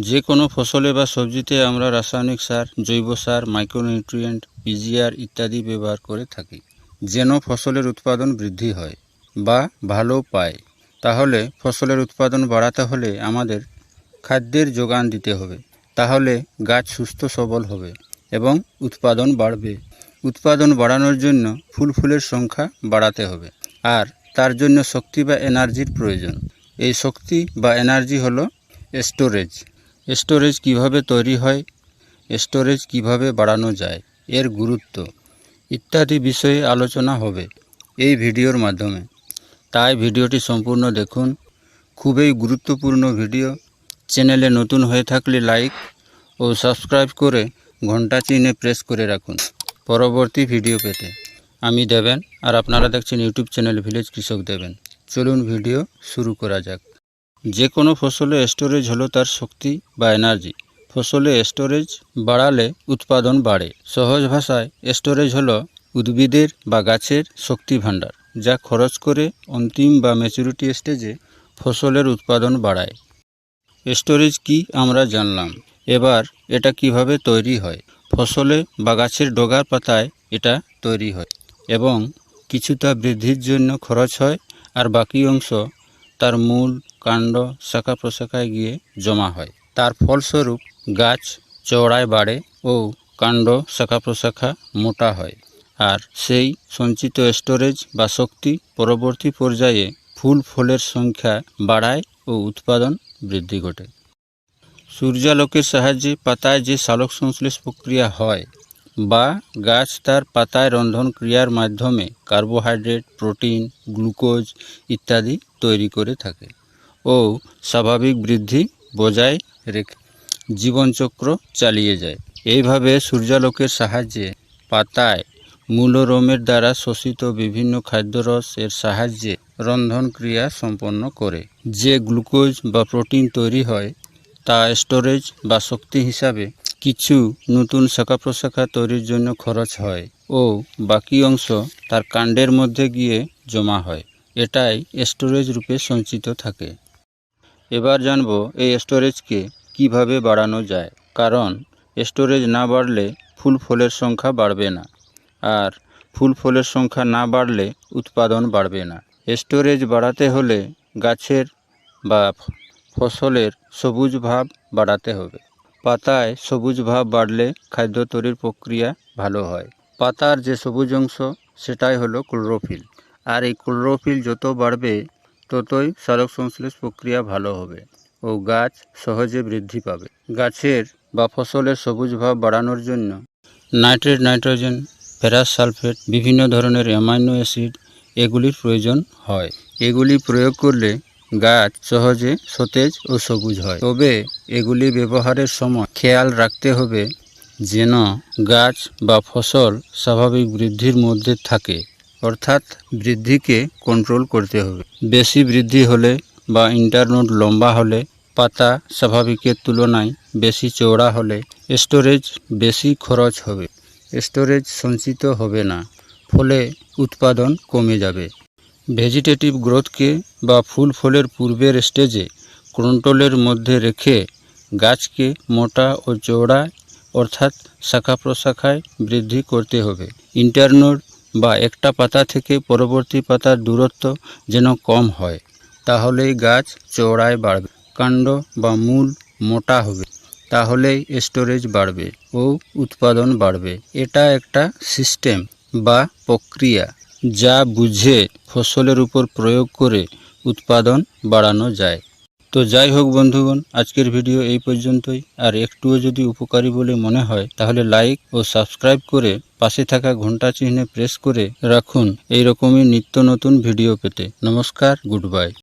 যে কোনো ফসলে বা সবজিতে আমরা রাসায়নিক সার, জৈব সার, মাইক্রোনিউট্রিয়েন্ট, পিজিআর ইত্যাদি ব্যবহার করে থাকি। যেন ফসলের উৎপাদন বৃদ্ধি হয় বা ভালো পায়, তাহলে ফসলের উৎপাদন বাড়াতে হলে আমাদের খাদ্যের যোগান দিতে হবে। তাহলে গাছ সুস্থ, সবল হবে এবং উৎপাদন বাড়বে। উৎপাদন বাড়ানোর জন্য ফুল ফুলের সংখ্যা বাড়াতে হবে। আর তার জন্য শক্তি বা এনার্জির প্রয়োজন। এই শক্তি বা এনার্জি হলো স্টোরেজ। স্টোরেজ কীভাবে তৈরি হয়, স্টোরেজ কীভাবে বাড়ানো যায়, এর গুরুত্ব ইত্যাদি বিষয়ে আলোচনা হবে এই ভিডিওর মাধ্যমে। তাই ভিডিওটি সম্পূর্ণ দেখুন। খুবই গুরুত্বপূর্ণ ভিডিও। চ্যানেলে নতুন হয়ে থাকলে লাইক ও সাবস্ক্রাইব করে ঘণ্টা চিহ্নে প্রেস করে রাখুন পরবর্তী ভিডিও পেতে। আমি দেবেন আর আপনারা দেখছেন ইউটিউব চ্যানেল ভিলেজ কৃষক দেবেন। চলুন ভিডিও শুরু করা যাক। যে কোনো ফসলে স্টোরেজ হলো তার শক্তি বা এনার্জি। ফসলে স্টোরেজ বাড়ালে উৎপাদন বাড়ে। সহজ ভাষায়, স্টোরেজ হলো উদ্ভিদের বা গাছের শক্তি ভাণ্ডার, যা খরচ করে অন্তিম বা ম্যাচুরিটি স্টেজে ফসলের উৎপাদন বাড়ায়। স্টোরেজ কি আমরা জানলাম। এবার এটা কীভাবে তৈরি হয়। ফসলে বা গাছের ডগার পাতায় এটা তৈরি হয় এবং কিছুটা বৃদ্ধির জন্য খরচ হয়, আর বাকি অংশ তার মূল কাণ্ড শাখা প্রশাখায় গিয়ে জমা হয়। তার ফলস্বরূপ গাছ চওড়ায় বাড়ে ও কাণ্ড শাখা প্রশাখা মোটা হয়। আর সেই সঞ্চিত স্টোরেজ বা শক্তি পরবর্তী পর্যায়ে ফুল ফলের সংখ্যা বাড়ায় ও উৎপাদন বৃদ্ধি ঘটে। সূর্যালোকের সাহায্যে পাতায় যে সালোক সংশ্লেষ প্রক্রিয়া হয় বা গাছ তার পাতায় রন্ধন ক্রিয়ার মাধ্যমে কার্বোহাইড্রেট, প্রোটিন, গ্লুকোজ ইত্যাদি তৈরি করে থাকে। ও স্বাভাবিক বৃদ্ধি বজায় রেখে জীবনচক্র চালিয়ে যায়। এইভাবে সূর্যালোকের সাহায্যে পাতায় মূলরোমের দ্বারা শোষিত বিভিন্ন খাদ্যরস এর সাহায্যে রন্ধন ক্রিয়া সম্পন্ন করে। যে গ্লুকোজ বা প্রোটিন তৈরি হয়, তা স্টোরেজ বা শক্তি হিসাবে কিছু নতুন শাখা প্রশাখা তৈরির জন্য খরচ হয় ও বাকি অংশ তার কাণ্ডের মধ্যে গিয়ে জমা হয়। এটাই স্টোরেজ রূপে সঞ্চিত থাকে। এবার জানব এই স্টোরেজকে কীভাবে বাড়ানো যায়, কারণ স্টোরেজ না বাড়লে ফুল ফলের সংখ্যা বাড়বে না, আর ফুল ফলের সংখ্যা না বাড়লে উৎপাদন বাড়বে না। স্টোরেজ বাড়াতে হলে গাছের বা ফসলের সবুজ ভাব বাড়াতে হবে। পাতায় সবুজ ভাব বাড়লে খাদ্য তৈরির প্রক্রিয়া ভালো হয়। পাতার যে সবুজ অংশ, সেটাই হলো ক্লোরোফিল আর এই ক্লোরোফিল যত বাড়বে ততই সালোক সংশ্লেষ প্রক্রিয়া ভালো হবে ও গাছ সহজে বৃদ্ধি পাবে। গাছের বা ফসলের সবুজ ভাব বাড়ানোর জন্য নাইট্রেট, নাইট্রোজেন, ফেরাস সালফেট, বিভিন্ন ধরনের অ্যামাইনো অ্যাসিড এগুলির প্রয়োজন হয়। এগুলি প্রয়োগ করলে গাছ সহজে সতেজ ও সবুজ হয়। তবে এগুলি ব্যবহারের সময় খেয়াল রাখতে হবে যেন গাছ বা ফসল স্বাভাবিক বৃদ্ধির মধ্যে থাকে। অর্থাৎ বৃদ্ধিকে কন্ট্রোল করতে হবে। বেশি বৃদ্ধি হলে বা ইন্টারনোড লম্বা হলে, পাতা স্বাভাবিকের তুলনায় বেশি চওড়া হলে স্টোরেজ বেশি খরচ হবে। স্টোরেজ সঞ্চিত হবে না, ফলে উৎপাদন কমে যাবে। ভেজিটেটিভ গ্রোথকে বা ফুল ফলের পূর্বের স্টেজে কন্ট্রোলের মধ্যে রেখে গাছকে মোটা ও চওড়া অর্থাৎ শাখা প্রশাখায় বৃদ্ধি করতে হবে। ইন্টারনোড বা একটা পাতা থেকে পরবর্তী পাতার দূরত্ব যেন কম হয়, তাহলেই গাছ চওড়ায় বাড়বে। কাণ্ড বা মূল মোটা হবে, তাহলেই স্টোরেজ বাড়বে ও উৎপাদন বাড়বে। এটা একটা সিস্টেম বা প্রক্রিয়া যা বুঝে ফসলের উপর প্রয়োগ করে উৎপাদন বাড়ানো যায়। তো যাই হোক বন্ধুগণ, আজকের ভিডিও এই পর্যন্তই। আর একটুও যদি উপকারী বলে মনে হয়, তাহলে লাইক ও সাবস্ক্রাইব করে পাশে থাকা ঘণ্টা চিহ্নে প্রেস করে রাখুন। এই রকমই নিত্য নতুন ভিডিও পেতে। নমস্কার, গুড বাই।